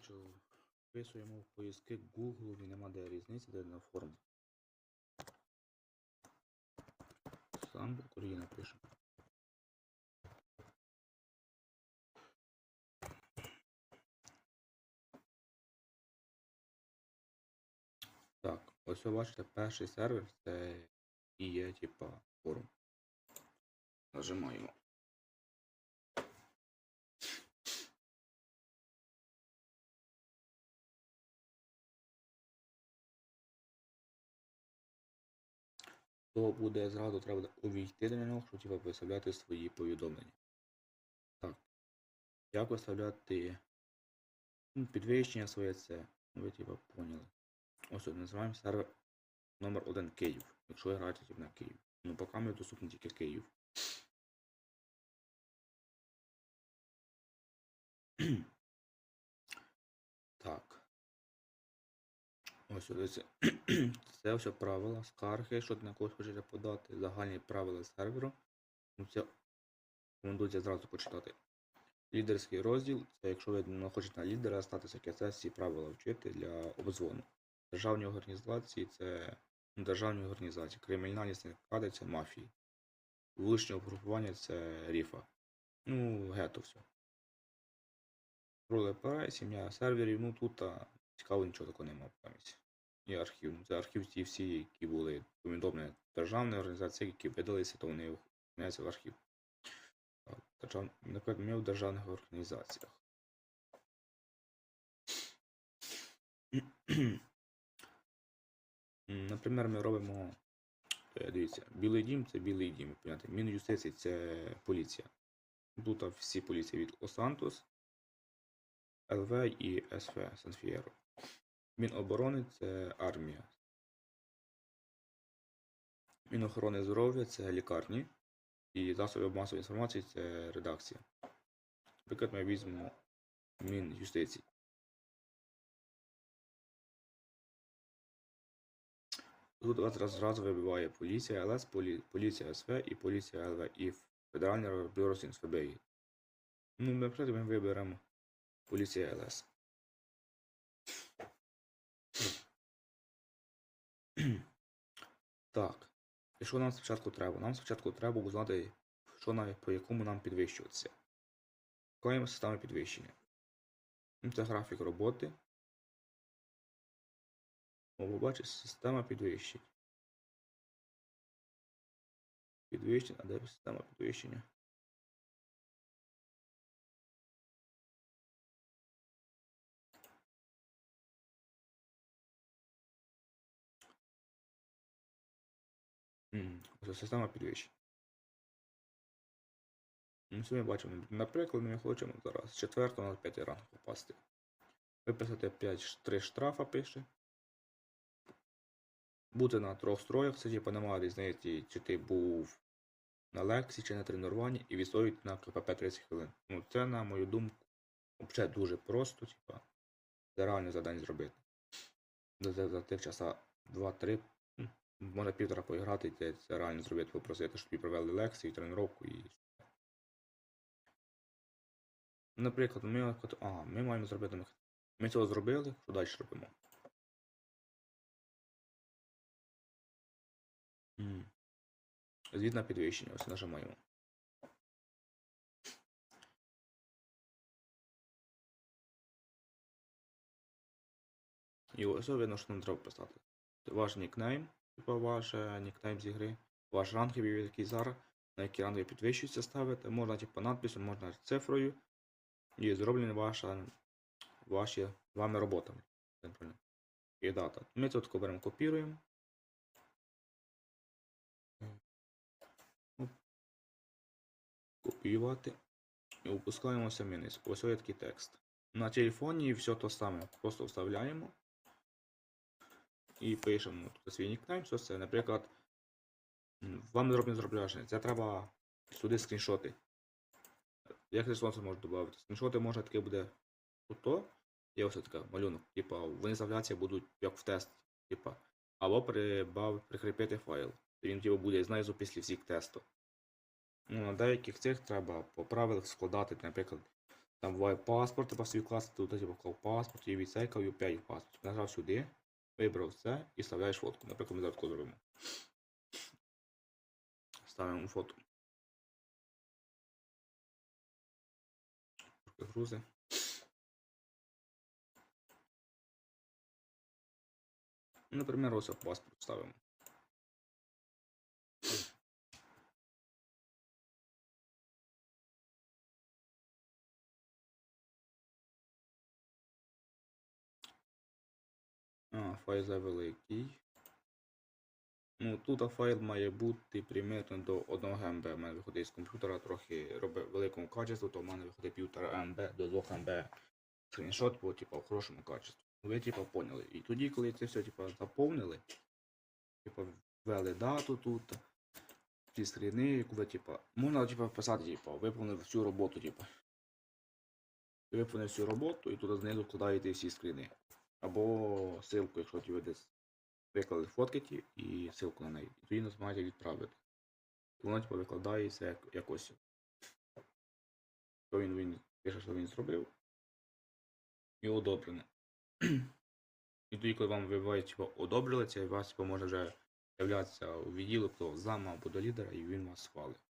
хочу. Вписуємо в поиски Google і нема де різниці, де на форму. Сам Україна пишемо. Так, ось ви бачите, перший сервер це і є типа форум. Нажимаємо. То буде зразу треба увійти до нього, щоб типа, виставляти свої повідомлення. Так. Як виставляти ну, підвищення своє це? Ви типа поняли. Ось от називаємо сервер номер 1 Київ. Якщо ви граєте типу, на Київ. Ну поки мені доступний тільки Київ. Ось ось. Це все правила, скарги, що ти на когось хочете подати, загальні правила серверу. Ну, Це рекомендується зразу почитати. Лідерський розділ це якщо ви не хочете на лідера статися КСС, ці правила вчити для обзвону. Державні організації це ну, державні організації, кримінальні синдикати це мафії. Вуличне угрупування це ріфа. Ну, гето все. Роли пара, сім'я серверів, ну тут цікаво нічого такого немає пам'яті. І архів. Це архів ті всі, які були повідомлені державні організації, які видалися, то вони вхиняються в архів. Держав... Наприклад, ми в державних організаціях. Наприклад, ми робимо. е, Дивіться, Білий дім це білий дім. Поняти. Мін'юстиції це поліція. Тут всі поліції від Лос-Сантос, ЛВ і СФ Санфієро. Міноборони це армія. Мінохорони здоров'я це лікарні. І засоби масової інформації це редакція. Наприклад, ми візьмемо Мін'юстиції. Тут у вас зразу вибиває поліція ЛС, полі, поліція СВ і поліція ЛВ і Федеральне бюро розслідувань Ну, наприклад, ми виберемо поліція ЛС. Так. І що нам спочатку треба? Нам спочатку треба узнати, що на, по якому нам підвищуватися. Шукаємо системи підвищення. Ну, Це графік роботи. О, бачите, система підвищень. Підвищення, а де система підвищення? М, Ось система підвищень. Ну, Це ми бачимо, наприклад, ми хочемо зараз з 4 на 5 ранг попасти. Виписати 5 3 штрафа пише. Бути на трьох строях, це типу немає різниці, чи ти був на лекції, чи на тренуванні, і відстоїть на КПП 30 хвилин. Ну, це, на мою думку, взагалі дуже просто, типа, це реально задань зробити. За тих часа 2-3, м, може півтора поіграти, це, це реально зробити, попросити, щоб тобі провели лекцію, тренування і. Наприклад, ми, ага, ми маємо зробити. мех- Ми цього зробили, що далі робимо? Звіт підвищення, ось нажимаємо. І ось видно, що нам треба писати. Ваш нікнейм, типу ваш е, нікнейм з ігри, ваш ранг, який зараз, на які ранги підвищується ставити, можна типу надписом, можна цифрою. І зроблені ваша, ваші вами. Центрально. І дата. Ми тут беремо, копіруємо. Копіювати. І опускаємо самі низ. Ось такий текст. На телефоні все то саме. Просто вставляємо. І пишемо тут свій нікнейм, що це, наприклад, вам зроблено зображення. Це треба сюди скріншоти. Як це можна додати? Скріншоти можна таке буде ото. Є ось така малюнок. Типа, вони завляться будуть як в тест. Типа. Або прибав, прикріпити файл. Він типу, буде знизу після всіх тесту. Ну, на деяких цих треба по правилах складати, наприклад, Там буває паспорт, типа свій клас, тут типу паспорт, і відсейкав, і опять паспорт. Нажав сюди, вибрав це і вставляєш фотку. Наприклад, ми зараз зробимо. Ставимо фото. Грузи. Наприклад, ось паспорт ставимо. А, файл завеликий. Ну, тут файл має бути примірно до 1 ГБ. У мене виходить з комп'ютера трохи робить великому качестві, то в мене виходить 1,5 МБ до 2 МБ скріншот, бо типу, в хорошому качестві. Ви типу, поняли. І тоді, коли це все типу, заповнили, типу, ввели дату тут, ці скріни, ви, типу, можна типу, вписати, типу, виповнив всю роботу, типу. Виповнив всю роботу і туди знизу вкладаєте всі скріни. Або ссылку, якщо ті ви десь виклали фоткаті і ссылку на неї. І тоді нажимаєте відправити. І воно типу, викладається як, якось. То він, він пише, що він зробив. І одобрено. І тоді, коли вам вибивають, типу, одобрили це, вас типу, може вже з'являтися у відділу, хто зама або до лідера, і він вас схвалить.